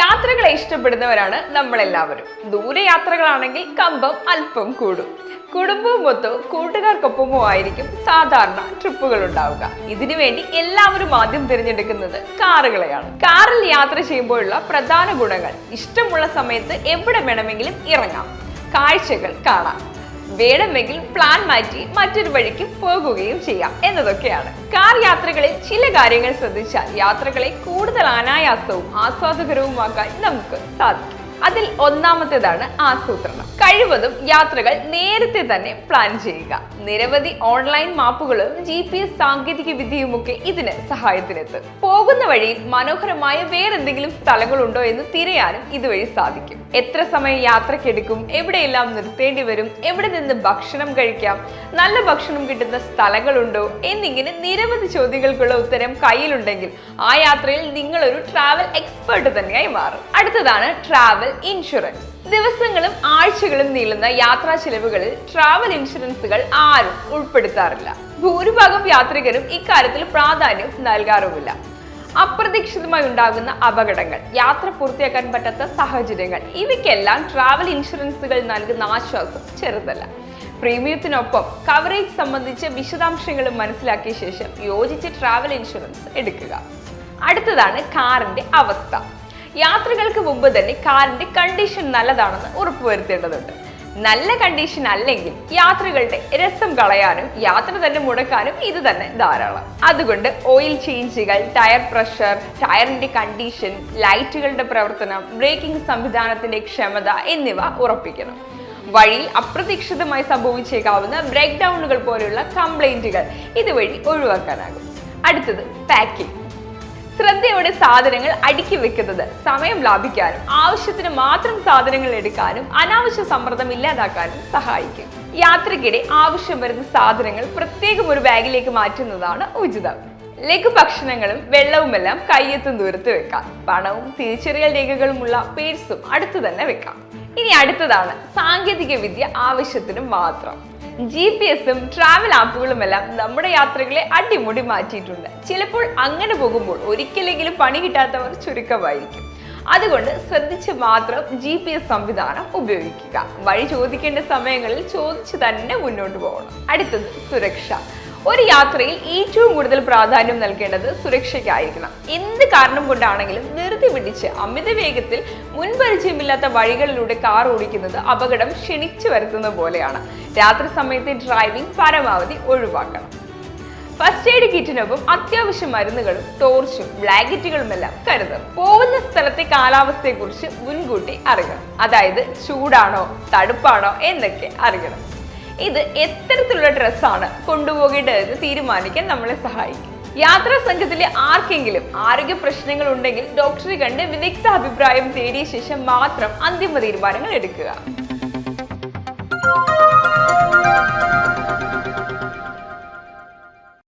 യാത്രകളെ ഇഷ്ടപ്പെടുന്നവരാണ് നമ്മളെല്ലാവരും. ദൂരയാത്രകളാണെങ്കിൽ കമ്പം അല്പം കൂടും. കുടുംബവും കുടുംബവുമൊത്തോ കൂട്ടുകാർക്കൊപ്പമോ ആയിരിക്കും സാധാരണ ട്രിപ്പുകൾ ഉണ്ടാവുക ഇതിനു വേണ്ടി എല്ലാവരും ആദ്യം തിരഞ്ഞെടുക്കുന്നത് കാറുകളെയാണ്. കാറിൽ യാത്ര ചെയ്യുമ്പോഴുള്ള പ്രധാന ഗുണങ്ങൾ ഇഷ്ടമുള്ള സമയത്ത് എവിടെ വേണമെങ്കിലും ഇറങ്ങാം. കാഴ്ചകൾ കാണാം. വേണമെങ്കിൽ പ്ലാൻ മാറ്റി മറ്റൊരു വഴിക്ക് പോകുകയും ചെയ്യാം എന്നതൊക്കെയാണ്. കാർ യാത്രകളിൽ ചില കാര്യങ്ങൾ ശ്രദ്ധിച്ചാൽ യാത്രകളെ കൂടുതൽ അനായാസവും ആസ്വാദകരവുമാക്കാൻ നമുക്ക് സാധിക്കും. അതിൽ ഒന്നാമത്തേതാണ് ആസൂത്രണം. കഴിവതും യാത്രകൾ നേരത്തെ തന്നെ പ്ലാൻ ചെയ്യുക. നിരവധി ഓൺലൈൻ മാപ്പുകളും ജി പി എസ് സാങ്കേതിക വിദ്യയുമൊക്കെ ഇതിന് സഹായത്തിനെത്തും. പോകുന്ന വഴിയിൽ മനോഹരമായ വേറെന്തെങ്കിലും സ്ഥലങ്ങളുണ്ടോ എന്ന് തിരയാനും ഇതുവഴി സാധിക്കും. എത്ര സമയം യാത്രക്കെടുക്കും എവിടെയെല്ലാം നിർത്തേണ്ടി വരും എവിടെ നിന്ന് ഭക്ഷണം കഴിക്കാം നല്ല ഭക്ഷണം കിട്ടുന്ന സ്ഥലങ്ങളുണ്ടോ എന്നിങ്ങനെ നിരവധി ചോദ്യങ്ങൾക്കുള്ള ഉത്തരം കയ്യിലുണ്ടെങ്കിൽ ആ യാത്രയിൽ നിങ്ങളൊരു ട്രാവൽ എക്സ്പേർട്ട് തന്നെയായി മാറും. അടുത്തതാണ് ട്രാവൽ ഇൻഷുറൻസ് ദിവസങ്ങളും ആഴ്ചകളും നീളുന്ന യാത്രാ ചെലവുകളിൽ ട്രാവൽ ഇൻഷുറൻസുകൾ ആരും ഉൾപ്പെടുത്താറില്ല. ഭൂരിഭാഗം യാത്രികരും ഇക്കാര്യത്തിൽ പ്രാധാന്യം നൽകാറുമില്ല. അപ്രതീക്ഷിതമായി ഉണ്ടാകുന്ന അപകടങ്ങൾ യാത്ര പൂർത്തിയാക്കാൻ പറ്റാത്ത സാഹചര്യങ്ങൾ ഇവയ്ക്കെല്ലാം ട്രാവൽ ഇൻഷുറൻസുകൾ നൽകുന്ന ആശ്വാസം ചെറുതല്ല. പ്രീമിയത്തിനൊപ്പം കവറേജ് സംബന്ധിച്ച വിശദാംശങ്ങളും മനസ്സിലാക്കിയ ശേഷം യോജിച്ച് ട്രാവൽ ഇൻഷുറൻസ് എടുക്കുക. അടുത്തതാണ് കാറിന്റെ അവസ്ഥ. യാത്രകൾക്ക് മുമ്പ് തന്നെ കാറിന്റെ കണ്ടീഷൻ നല്ലതാണെന്ന് ഉറപ്പുവരുത്തേണ്ടതുണ്ട്. നല്ല കണ്ടീഷൻ അല്ലെങ്കിൽ യാത്രകളുടെ രസം കളയാനും യാത്ര തന്നെ മുടക്കാനും ഇത് തന്നെ ധാരാളം. അതുകൊണ്ട് ഓയിൽ ചേഞ്ചുകൾ ടയർ പ്രഷർ ടയറിന്റെ കണ്ടീഷൻ ലൈറ്റുകളുടെ പ്രവർത്തനം ബ്രേക്കിംഗ് സംവിധാനത്തിന്റെ ക്ഷമത എന്നിവ ഉറപ്പിക്കണം. വഴി അപ്രതീക്ഷിതമായി സംഭവിച്ചേക്കാവുന്ന ബ്രേക്ക് ഡൗണുകൾ പോലെയുള്ള കംപ്ലൈന്റുകൾ ഇതുവഴി ഒഴിവാക്കാനാകും. അടുത്തത് പാക്കിംഗ് ശ്രദ്ധയോടെ സാധനങ്ങൾ അടുക്കി വെക്കുന്നത് സമയം ലാഭിക്കാനും ആവശ്യത്തിന് മാത്രം സാധനങ്ങൾ എടുക്കാനും അനാവശ്യ സമ്മർദ്ദം ഇല്ലാതാക്കാനും സഹായിക്കും. യാത്രയ്ക്കിടെ ആവശ്യം വരുന്ന സാധനങ്ങൾ പ്രത്യേകം ഒരു ബാഗിലേക്ക് മാറ്റുന്നതാണ് ഉചിതം. ലഘുഭക്ഷണങ്ങളും വെള്ളവുമെല്ലാം കയ്യെത്തും ദൂരത്ത് വെക്കാം. പണവും തിരിച്ചറിയൽ രേഖകളുമുള്ള പേഴ്സും അടുത്തു തന്നെ വെക്കാം. ഇനി അടുത്തതാണ് സാങ്കേതിക വിദ്യ ആവശ്യത്തിന് മാത്രം. ജി പി എസും ട്രാവൽ ആപ്പുകളുമെല്ലാം നമ്മുടെ യാത്രകളെ അടിമുടി മാറ്റിയിട്ടുണ്ട്. ചിലപ്പോൾ അങ്ങനെ പോകുമ്പോൾ ഒരിക്കലെങ്കിലും പണി കിട്ടാത്തവർ ചുരുക്കമായിരിക്കും. അതുകൊണ്ട് ശ്രദ്ധിച്ച് മാത്രം ജി പി എസ് സംവിധാനം ഉപയോഗിക്കുക. വഴി ചോദിക്കേണ്ട സമയങ്ങളിൽ ചോദിച്ചു തന്നെ മുന്നോട്ട് പോകണം. അടുത്തത് സുരക്ഷ. ഒരു യാത്രയിൽ ഏറ്റവും കൂടുതൽ പ്രാധാന്യം നൽകേണ്ടത് സുരക്ഷയ്ക്കായിരിക്കണം. എന്ത് കാരണം കൊണ്ടാണെങ്കിലും ധൃതി പിടിച്ച് അമിത വേഗത്തിൽ മുൻപരിചയമില്ലാത്ത വഴികളിലൂടെ കാർ ഓടിക്കുന്നത് അപകടം ക്ഷണിച്ചു വരുത്തുന്ന പോലെയാണ്. രാത്രി സമയത്തെ ഡ്രൈവിംഗ് പരമാവധി ഒഴിവാക്കണം. ഫസ്റ്റ് എയ്ഡ് കിറ്റിനൊപ്പം അത്യാവശ്യ മരുന്നുകളും ടോർച്ചും ബ്ലാങ്കറ്റുകളുമെല്ലാം കരുതണം പോകുന്ന സ്ഥലത്തെ കാലാവസ്ഥയെക്കുറിച്ച് മുൻകൂട്ടി അറിയണം. അതായത് ചൂടാണോ തണുപ്പാണോ എന്നൊക്കെ അറിയണം. ഇത് എത്തരത്തിലുള്ള ഡ്രസ്സാണ് കൊണ്ടുപോകേണ്ടതെന്ന് തീരുമാനിക്കാൻ നമ്മളെ സഹായിക്കും. യാത്രാ സംഘത്തിലെ ആർക്കെങ്കിലും ആരോഗ്യ പ്രശ്നങ്ങൾ ഉണ്ടെങ്കിൽ ഡോക്ടറെ കണ്ട് വിദഗ്ധ അഭിപ്രായം തേടിയ ശേഷം മാത്രം അന്തിമ തീരുമാനങ്ങൾ എടുക്കുക.